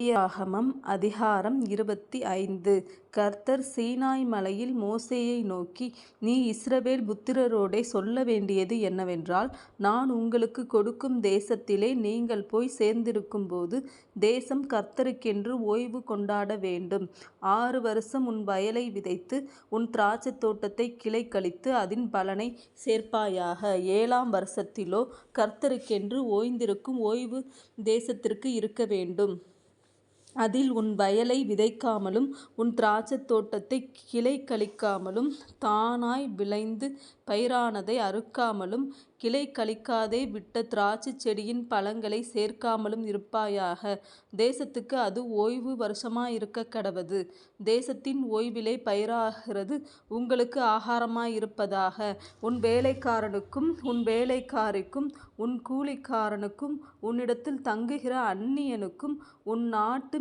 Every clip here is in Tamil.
ஆகமம் அதிகாரம் இருபத்தி ஐந்து கர்த்தர் சீனாய் மலையில் மோசேயை நோக்கி நீ இஸ்ரவேல் புத்திரரோடே சொல்ல வேண்டியது என்னவென்றால் நான் உங்களுக்கு கொடுக்கும் தேசத்திலே நீங்கள் போய் சேர்ந்திருக்கும்போது தேசம் கர்த்தருக்கென்று ஓய்வு கொண்டாட வேண்டும். ஆறு வருஷம் உன் வயலை விதைத்து உன் திராட்சைத் தோட்டத்தை கிளை கழித்து அதன் பலனை சேர்ப்பாயாக. ஏழாம் வருஷத்திலோ கர்த்தருக்கென்று ஓய்ந்திருக்கும் ஓய்வு தேசத்திற்கு இருக்க வேண்டும். அதில் உன் வயலை விதைக்காமலும் உன் திராட்சைத் தோட்டத்தைக் கிளை கழிக்காமலும் தானாய் விளைந்து பயிரானதை அறுக்காமலும் கிளை கழிக்காதே விட்ட திராட்சை செடியின் பழங்களை சேர்க்காமலும் இருப்பாயாக. தேசத்துக்கு அது ஓய்வு வருஷமாயிருக்கக்கடவது. தேசத்தின் ஓய்விலே பயிராகிறது உங்களுக்கு ஆகாரமாயிருப்பதாக. உன் வேலைக்காரனுக்கும் உன் வேலைக்காரிக்கும் உன் கூலிக்காரனுக்கும் உன்னிடத்தில் தங்குகிற அந்நியனுக்கும் உன் நாட்டு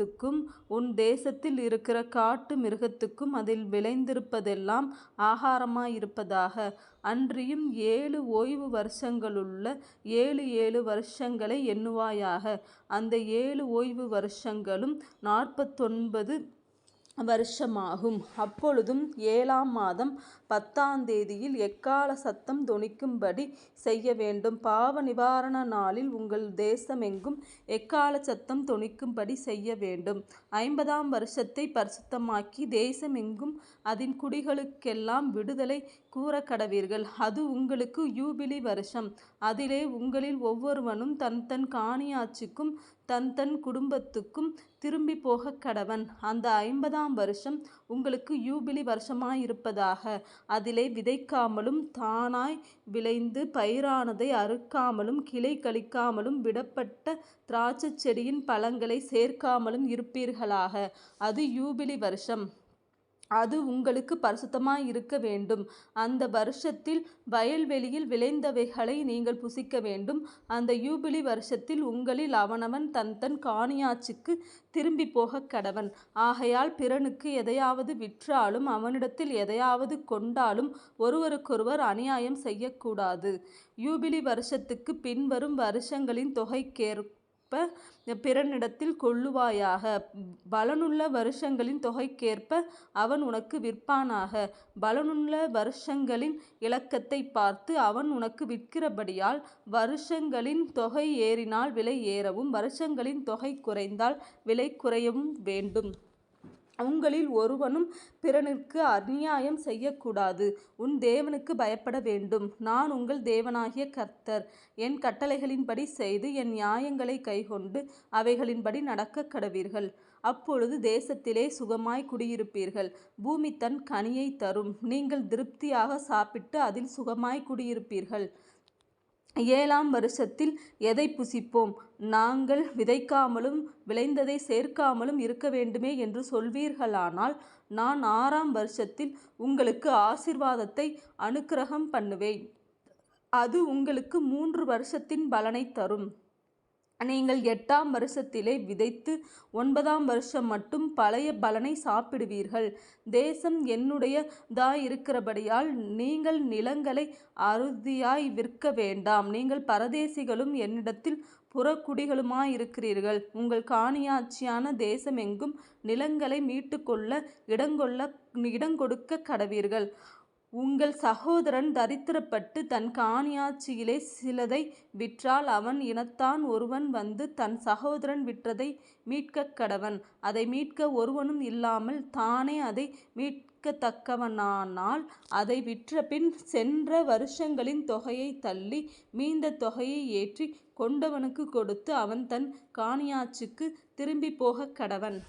மிருகத்துக்கும் உன் தேசத்தில் இருக்கிற காட்டு மிருகத்துக்கும் அதில் விளைந்திருப்பதெல்லாம் ஆகாரமாயிருப்பதாக. அன்றியும் ஏழு ஓய்வு வருஷங்களுள்ள ஏழு ஏழு வருஷங்களை எண்ணுவாயாக. அந்த ஏழு ஓய்வு வருஷங்களும் நாற்பத்தொன்பது வருஷமாகும். அப்பொழுதும் ஏழாம் மாதம் பத்தாந்தேதியில் எக்கால சத்தம் தொனிக்கும்படி பாவ நிவாரண நாளில் உங்கள் தேசமெங்கும் எக்கால சத்தம் தொனிக்கும்படி செய்யவேண்டும். ஐம்பதாம் வருஷத்தை பரிசுத்தமாக்கி தேசமெங்கும் அதன் குடிகளுக்கெல்லாம் விடுதலை கூறக்கடவீர்கள். அது உங்களுக்கு யூபிலி வருஷம். அதிலே உங்களில் ஒவ்வொருவனும் தன் தன் காணியாட்சிக்கும் தன் குடும்பத்துக்கும் திரும்பிப் போகக்கடவன். அந்த ஐம்பதாம் வருஷம் உங்களுக்கு யூபிலி வருஷமாயிருப்பதாக. அதிலே விதைக்காமலும் தானாய் விளைந்து பயிரானதை அறுக்காமலும் கிளை கழிக்காமலும் விடப்பட்ட திராட்சைச் செடியின் பழங்களை சேர்க்காமலும் இருப்பீர்களாக. அது யூபிலி வருஷம். அது உங்களுக்கு பரிசுத்தமாக இருக்க வேண்டும். அந்த வருஷத்தில் வயல்வெளியில் விளைந்தவைகளை நீங்கள் புசிக்க வேண்டும் அந்த யூபிலி வருஷத்தில் உங்களில் அவனவன் தன் தன்தன் திரும்பி திரும்பிப் போகக்கடவன். ஆகையால் பிறனுக்கு எதையாவது விற்றாலும் அவனிடத்தில் எதையாவது கொண்டாலும் ஒருவருக்கொருவர் அநியாயம் செய்யக்கூடாது. யூபிலி வருஷத்துக்கு பின்வரும் வருஷங்களின் தொகைக்கேற்ப பிறனிடத்தில் கொள்ளுவாயாக. பலனுள்ள வருஷங்களின் தொகைக்கேற்ப அவன் உனக்கு விற்பானாக. பலனுள்ள வருஷங்களின் இலக்கத்தைப் பார்த்து அவன் உனக்கு விற்கிறபடியால் வருஷங்களின் தொகை ஏறினால் விலை ஏறவும் வருஷங்களின் தொகை குறைந்தால் விலை குறையவும் வேண்டும். உங்களில் ஒருவனும் பிறனுக்கு அநியாயம் செய்யக்கூடாது. உன் தேவனுக்கு பயப்பட வேண்டும் நான் உங்கள் தேவனாகிய கர்த்தர். என் கட்டளைகளின்படி செய்து என் நியாயங்களை கைகொண்டு அவைகளின்படி நடக்க கடவீர்கள் அப்பொழுது தேசத்திலே சுகமாய் குடியிருப்பீர்கள். பூமி தன் கனியை தரும். நீங்கள் திருப்தியாக சாப்பிட்டு அதில் சுகமாய் குடியிருப்பீர்கள். ஏழாம் வருஷத்தில் எதை புசிப்போம்? நாங்கள் விதைக்காமலும் விளைந்ததை சேர்க்காமலும் இருக்க வேண்டுமே என்று சொல்வீர்களானால் நான் ஆறாம் வருஷத்தில் உங்களுக்கு ஆசீர்வாதத்தை அநுக்கிரகம்பண்ணுவேன். அது உங்களுக்கு மூன்று வருஷத்தின் பலனை தரும். நீங்கள் எட்டாம் வருஷத்திலே விதைத்து ஒன்பதாம் வருஷம் மட்டும் பழைய பலனை சாப்பிடுவீர்கள். தேசம் என்னுடையதாயிருக்கிறபடியால் நீங்கள் நிலங்களை அறுதியாய் விற்க வேண்டாம். நீங்கள் பரதேசிகளும் என்னிடத்தில் புறக்குடிகளுமாயிருக்கிறீர்கள். உங்கள் காணியாட்சியான தேசமெங்கும் நிலங்களை மீட்டுக்கொள்ள இடங்கொள்ள இடங்கொடுக்க கடவீர்கள் உங்கள் சகோதரன் தரித்திரப்பட்டு தன் காணியாட்சியிலே சிலதை விற்றால் அவன் இனத்தான் ஒருவன் வந்து தன் சகோதரன் விற்றதை மீட்கக் கடவன் அதை மீட்க ஒருவனும் இல்லாமல் தானே அதை மீட்கத்தக்கவனானால் அதை விற்றபின் சென்ற வருஷங்களின் தொகையைத் தள்ளி மீந்த தொகையை ஏற்றி கொண்டவனுக்குக் கொடுத்து அவன் தன் காணியாட்சிக்குத் திரும்பிப் போகக்கடவன்.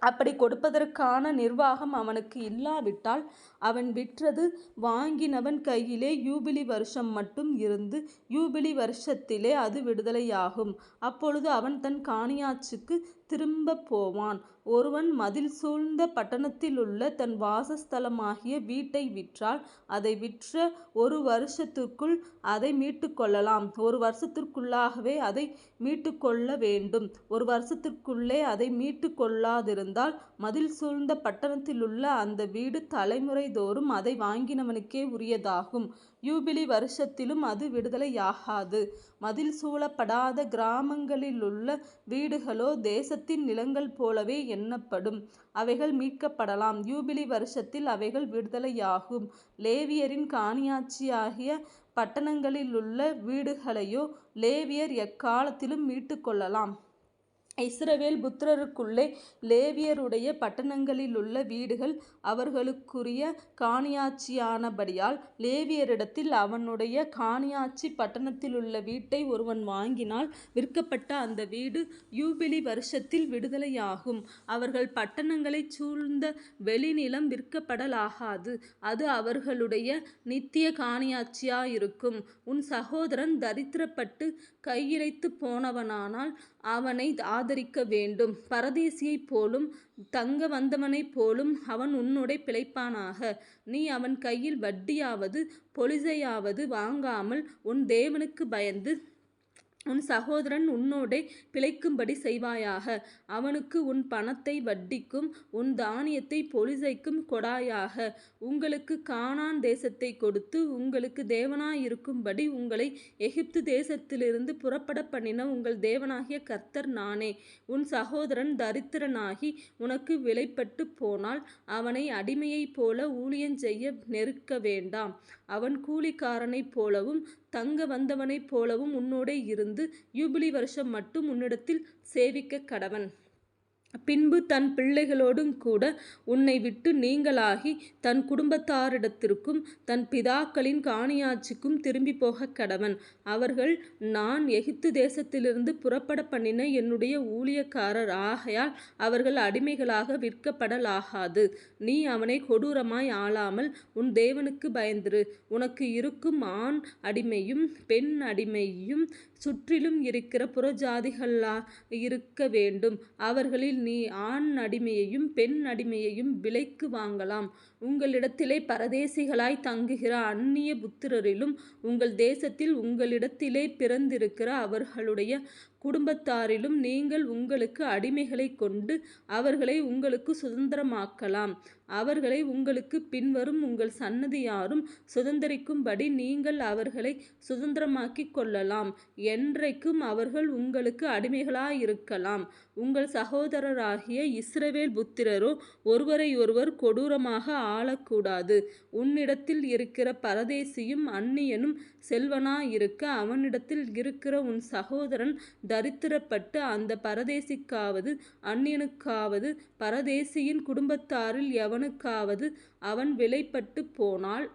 அப்படி கொடுப்பதற்கான நிர்வாகம் அவனுக்கு இல்லாவிட்டால் அவன் விற்றது வாங்கினவன் கையிலே யூபிலி வருஷம் மட்டும் இருந்து யூபிலி வருஷத்திலே அது விடுதலையாகும். அப்பொழுது அவன் தன் காணியாச்சுக்கு திரும்ப போவான். ஒருவன் மதில் சூழ்ந்த பட்டணத்திலுள்ள தன் வாசஸ்தலமாகிய வீட்டை விற்றால் அதை விற்ற ஒரு வருஷத்திற்குள் அதை மீட்டுக்கொள்ளலாம். ஒரு வருஷத்திற்குள்ளாகவே அதை மீட்டுக்கொள்ளவேண்டும். ஒரு வருஷத்திற்குள்ளே அதை மீட்டுக்கொள்ளாதிருந்தால் மதில் சூழ்ந்த பட்டணத்திலுள்ள அந்த வீடு தலைமுறை தோறும் அதை வாங்கினவனுக்கே உரியதாகும். யூபிலி வருஷத்திலும் அது விடுதலையாகாது. மதில் சூழப்படாத கிராமங்களிலுள்ள வீடுகளோ தேசத்தின் நிலங்கள் போலவே எண்ணப்படும். அவைகள் மீட்கப்படலாம். யூபிலி வருஷத்தில் அவைகள் விடுதலையாகும். லேவியரின் காணியாட்சியாகிய பட்டணங்களிலுள்ள வீடுகளையோ லேவியர் எக்காலத்திலும் மீட்டுக்கொள்ளலாம். இஸ்ரவேல் புத்திரருக்குள்ளே லேவியருடைய பட்டணங்களிலுள்ள வீடுகள் அவர்களுக்குரிய காணியாட்சியானபடியால் லேவியரிடத்தில் அவனுடைய காணியாட்சி பட்டணத்திலுள்ள வீட்டை ஒருவன் வாங்கினால் விற்கப்பட்ட அந்த வீடு யூபிலி வருஷத்தில் விடுதலையாகும். அவர்கள் பட்டணங்களைச் சூழ்ந்த வெளிநிலம் விற்கப்படலாகாது. அது அவர்களுடைய நித்திய காணியாட்சியாயிருக்கும். உன் சகோதரன் தரித்திரப்பட்டு கையிழைத்து போனவனானால் அவனை ஆதரிக்க வேண்டும். பரதேசியைப் போலும் தங்க வந்தவனைப் போலும் அவன் உன்னுடைய பிழைப்பானாக. நீ அவன் கையில் வட்டியாவது பொலிசையாவது வாங்காமல் உன் தேவனுக்கு பயந்து உன் சகோதரன் உன்னோடே பிழைக்கும்படி செய்வாயாக. அவனுக்கு உன் பணத்தை வட்டிக்கும் உன் தானியத்தை பொலிசைக்கும் கொடாயாக. உங்களுக்கு கானான் தேசத்தை கொடுத்து உங்களுக்கு தேவனாயிருக்கும்படி உங்களை எகிப்து தேசத்திலிருந்து புறப்பட பண்ணின உங்கள் தேவனாகிய கர்த்தர் நானே. உன் சகோதரன் தரித்திரனாகி உனக்கு விலைப்பட்டுப் போனால் அவனை அடிமையைப்போல ஊழியஞ்செய்ய நெருக்க வேண்டாம் அவன் கூலிக்காரனைப் போலவும் தங்க வந்தவனைப் போலவும் உன்னோடே இருந்து யூபிலி வருஷம் மட்டும் உன்னிடத்தில் சேவிக்கக்கடவன். பின்பு தன் பிள்ளைகளோடும் கூட உன்னை விட்டு நீங்களாகி தன் குடும்பத்தாரிடத்திற்கும் தன் பிதாக்களின் காணியாட்சிக்கும் திரும்பிப் கடவன் அவர்கள் நான் எகிப்து தேசத்திலிருந்து புறப்பட பண்ணின என்னுடைய ஊழியக்காரர் ஆகையால் அவர்கள் அடிமைகளாக விற்கப்படலாகாது. நீ அவனை கொடூரமாய் ஆளாமல் உன் தேவனுக்கு பயந்திரு. உனக்கு இருக்கும் ஆண் அடிமையும் பெண் அடிமையும் சுற்றிலும் இருக்கிற புறஜாதிகளா இருக்க வேண்டும். அவர்களில் நீ ஆண் அடிமையையும் பெண் அடிமையையும் விலைக்கு வாங்கலாம். உங்களிடத்திலே பரதேசிகளாய் தங்குகிற அந்நிய புத்திரரிலும் உங்கள் தேசத்தில் உங்களிடத்திலே பிறந்திருக்கிற அவர்களுடைய குடும்பத்தாரிலும் நீங்கள் உங்களுக்கு அடிமைகளைக் கொண்டு அவர்களை உங்களுக்கு சுதந்திரமாக்கலாம் அவர்களை உங்களுக்குப் பின்வரும் உங்கள் சன்னதியாரும் சுதந்தரிக்கும்படி நீங்கள் அவர்களை சுதந்திரமாக்கிக் கொள்ளலாம். என்றைக்கும் அவர்கள் உங்களுக்கு அடிமைகளாயிருக்கலாம். உங்கள் சகோதரராகிய இஸ்ரவேல் புத்திரரோ ஒருவரையொருவர் கொடூரமாக ஆளக்கூடாது. உன்னிடத்தில் இருக்கிற பரதேசியும் அந்நியனும் செல்வனாயிருக்க அவனிடத்தில் இருக்கிற உன் சகோதரன் தரித்திரப்பட்டு அந்த பரதேசிக்காவது அந்நியனுக்காவது பரதேசியின் குடும்பத்தாரில் எவனுக்காவது அவன் விலைப்பட்டு போனால்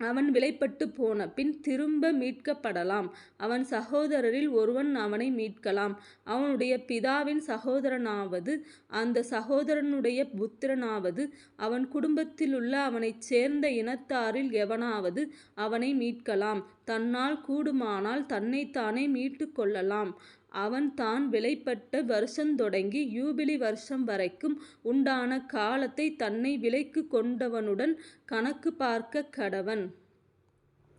அவன் விலைப்பட்டு போன பின் திரும்ப மீட்கப்படலாம். அவன் சகோதரரில் ஒருவன் அவனை மீட்கலாம். அவனுடைய பிதாவின் சகோதரனாவது அந்த சகோதரனுடைய புத்திரனாவது அவன் குடும்பத்திலுள்ள அவனைச் சேர்ந்த இனத்தாரில் எவனாவது அவனை மீட்கலாம். தன்னால் கூடுமானால் தன்னைத்தானே மீட்டுக் கொள்ளலாம். அவன் தான் விலைப்பட்ட வருஷந்தொடங்கி யூபிலி வருஷம் வரைக்கும் உண்டான காலத்தைத் தன்னை விலைக்குக் கொண்டவனுடன் கணக்குப் பார்க்கக்கடவன்.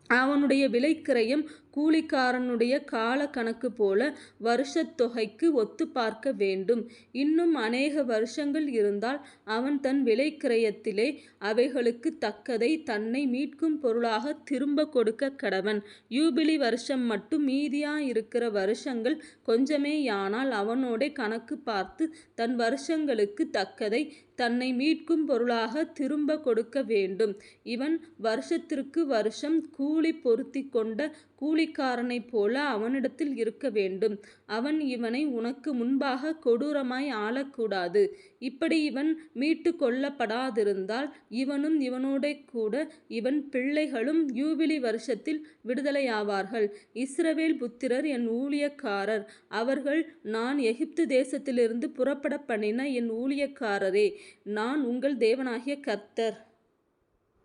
அவனுடைய விலைக்கிரயம் கூலிக்காரனுடைய கால கணக்கு போல தொகைக்கு ஒத்து பார்க்க வேண்டும். இன்னும் அநேக வருஷங்கள் இருந்தால் அவன் தன் விலைக்கிரயத்திலே அவைகளுக்கு தக்கதை தன்னை மீட்கும் பொருளாக திரும்ப கொடுக்க கடவன் யூபிலி வருஷம் மட்டும் மீதியா இருக்கிற வருஷங்கள் கொஞ்சமே ஆனால் அவனோட கணக்கு பார்த்து தன் வருஷங்களுக்கு தக்கதை தன்னை மீட்கும் பொருளாக திரும்ப கொடுக்க வேண்டும் இவன் வருஷத்திற்கு வருஷம் கூலி பொருத்தி கொண்ட கூலிக்காரனைப் போல அவனிடத்தில் இருக்க வேண்டும் அவன் இவனை உனக்கு முன்பாக கொடூரமாய் ஆளக்கூடாது. இப்படி இவன் மீட்டு கொள்ளப்படாதிருந்தால் இவனும் இவனோடேகூட இவன் பிள்ளைகளும் யூபிலி வருஷத்தில் விடுதலையாவார்கள். இஸ்ரவேல் புத்திரர் என் ஊழியக்காரர். அவர்கள் நான் எகிப்து தேசத்திலிருந்து புறப்பட பண்ணின என் ஊழியக்காரரே. நான் உங்கள் தேவனாகிய கர்த்தர்.